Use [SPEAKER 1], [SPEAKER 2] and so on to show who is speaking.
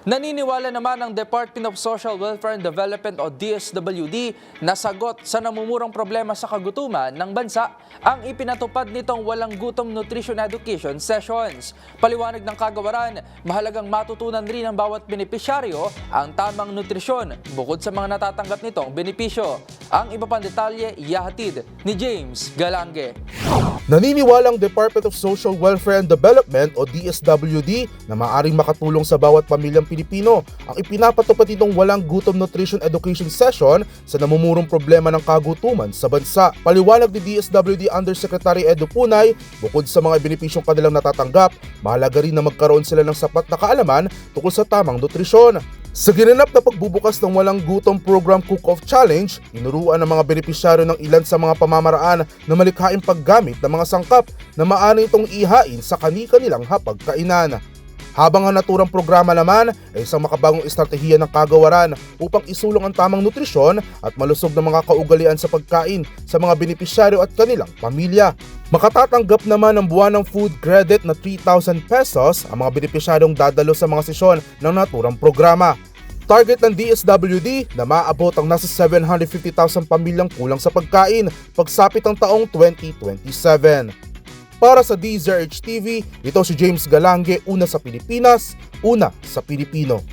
[SPEAKER 1] Naniniwala naman ang Department of Social Welfare and Development o DSWD na sagot sa namumurang problema sa kagutuman ng bansa ang ipinatupad nitong walang gutom nutrition education sessions. Paliwanag ng kagawaran, mahalagang matutunan rin ng bawat benepisyaryo ang tamang nutrisyon bukod sa mga natatanggap nitong benepisyo. Ang iba pang detalye iyahatid ni James Galange.
[SPEAKER 2] Naniniwalang Department of Social Welfare and Development o DSWD na maaring makatulong sa bawat pamilyang Pilipino ang ipinapatupad nitong walang gutom nutrition education session sa namumurong problema ng kagutuman sa bansa. Paliwanag ni DSWD Undersecretary Edo Punay, bukod sa mga benepisyong kanilang natatanggap, mahalaga rin na magkaroon sila ng sapat na kaalaman tungkol sa tamang nutrisyon. Sa ginanap na pagbubukas ng Walang Gutom Program Cook-Off Challenge, inuruan ng mga benepisyaryo ng ilan sa mga pamamaraan na malikhaing paggamit ng mga sangkap na maaari itong ihain sa kani-kanilang hapagkainan. Habang ang naturang programa naman ay isang makabagong estratehiya ng kagawaran upang isulong ang tamang nutrisyon at malusog na mga kaugalian sa pagkain sa mga benepisyaryo at kanilang pamilya. Makatatanggap naman ng buwan ng food credit na 3,000 pesos ang mga benepisyaryong dadalo sa mga sesyon ng naturang programa. Target ng DSWD na maabot ang nasa 750,000 pamilyang kulang sa pagkain pagsapit ang taong 2027. Para sa DZRH TV, ito si James Galange, una sa Pilipinas, una sa Pilipino.